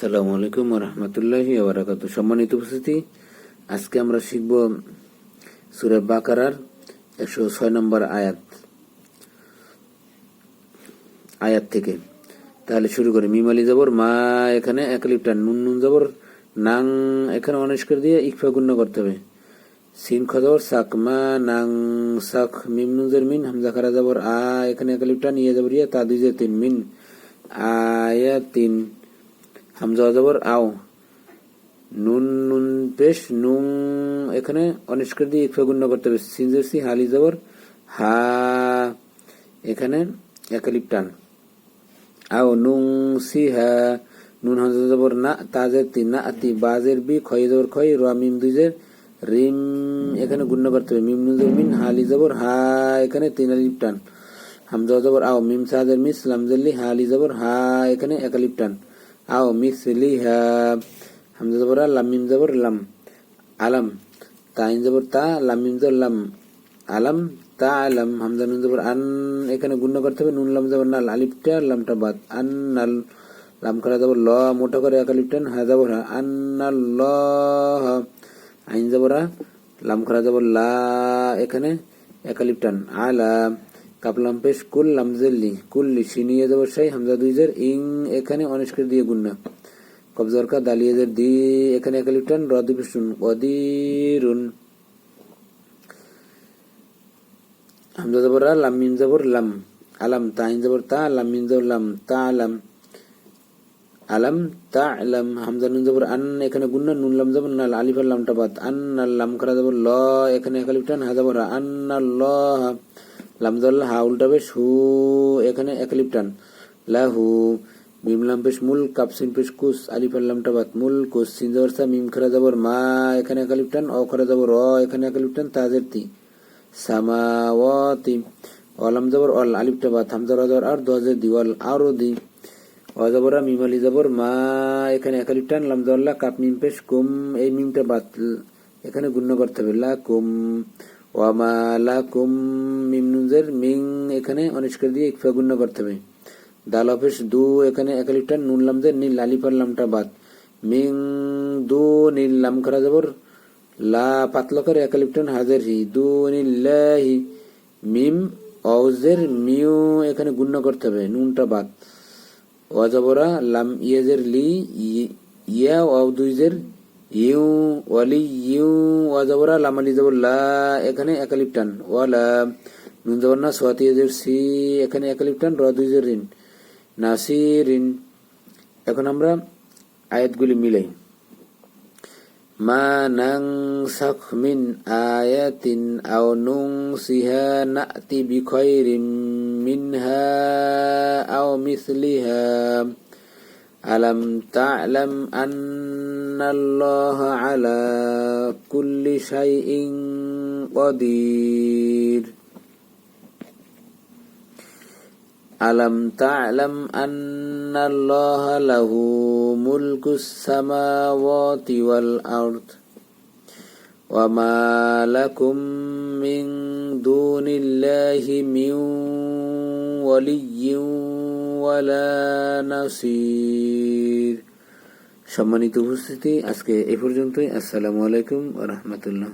সালামু আলাইকুম রহমতুল্লাহি ওবরাকাত সম্মানিত উপস্থিতি, আজকে আমরা শিখব সুরে বাকারার একশো ছয় নম্বর আয়াত আয়াত থেকে। তাহলে শুরু করি। মিমালি যাবর মা এখানে একালিপটার নুন নুন যাবর নাং এখানে অনিষ্কার দিয়ে ইকফা গুণ্য করতে হবে। সিন খজবর সাক মা, নাং সাক, মিম নুনজের মিন, হামজা খারা যাবর আ এখানে একালিপটা নিয়ে যাবর ইয়া তা দুই যে তিন মিন আয়া তিন হামজা জবর আও। নুন নুন পেশ নুন এখানে অনিষ্কার দিয়ে ইকফা গুণ্য করতে হবে। সিনজের সি, হালি জবর, হা, এখানে একালিপ টান। আও, নুং সি, হা, নুন হামজা জবর না তাজের তিন, না, আতি বাজের বি, খয় জবর, খয়, র, মিম দুইজের রিম এখানে গুণ্য করতে হবে। মিম নুজের মিন হালি জবর, হা, এখানে তিন আলিপ টান। হামজা জবর আও, মিম সাজের মিস লামজেল্লি হালি জবর, হা, এখানে একালিপ টান। আও মিসলিহা হামজা জবর লাম মিম জবর লাম আলাম তাইন জবর তা লাম জবর লাম আলাম তা আলাম হামজা নুন জবর আন এখানে গুণ্য করতে হবে নুন লাম জবর নাল। আলিফটা লামটা বাদ। আন নাল। লাম করা জবর ল। মোটা করে এক আলিফটান হা জবর হা আন নাল ল আইন আ, লাম করা জবর লা। এখানে এক আলিফটান আলা। কাপলাম পেশ কুল লামজেল্লি কুল্লি সিনিয়ে জবর সাই হামজা দুইজের। ইং এখানে অনিষ্কার দিয়ে গুন্না। কবজরকা দালিয়েজের দি, এখানে একালিপটান রদিবিশুন অদিরুন। হামজা জবর লাম মিম জবর লাম, আলাম তাইন জবর তা, লাম মিম জবর লাম, তা আলাম আলাম তা আলাম হামজা নুন জবর আন, এখানে গুন্না, নুন লাম জবর নাল আলিফ আর লামটা বাদ। আন লাম খারা জবর ল, এখানে একালিপটান হা জবর আন ল হা। লাম জবর হা উল্টা বেশ, হু, এখানে লাহু মিম লাম পেশ কাপ সিন পেশ কুস কুস সিন সা, মিম খরা জবর মা, এখানে একালিপটান অ খরা জবর অ, এখানে একালিপটান তাজের তি। অলাম জবর অল আর দজের দিওয়াল আরও দি। অজবরা মিম আলি জবর মা, এখানে একালিপ টান লাম জল্লা কাপ মিম পেশ কুম, এই মিমটা বাদ, এখানে গুণ্য করতে হবে। লা কুম ওয়ামা লা কুম মিম মিং, এখানে অনিষ্কার দিয়ে ইকফা গুণ্য করতে হবে। দাল অফিস দু, এখানে একালিপ টান নুন লামজের, নীল লালিফার লামটা বাদ। মিং দু, নীল লাম করা জবর, লা পাতলা করে একালিপ টান হাজার হি। দু নীল্লাহি মিম অজের মিউ, এখানে গুণ্য করতে হবে, নুনটা বাদ। ওয়াজাবরা লাম ইয়েজের লি ইয়া, ওয়াও দুইজের ইউ, ওয়ালি, ইউ ওয়াজাবরা লাম, আলি, জবর, লা, এখানে একালিপ টান। ওয়ালা, নুন, জবর, না সোয়াতি সি, এখানে একালিপ টান, র দুইজের রিন। নাসিরিন এখন আমরা আয়াতগুলি মিলাই। মা নাংসাখ মিন আয়াতিন আও নুংসিহা না'তি বিখাইরিম মিনহা আও মিসলিহা। ألم تعلم أن الله على كل شيء قدير؟ ألم تعلم أن الله له ملك السماوات والأرض وما لكم من دون الله من ولي ওয়ালা সম্মানিত উপস্থিতি আজকে এ পর্যন্তই। আসসালামু আলাইকুম রহমতুল্লাহ।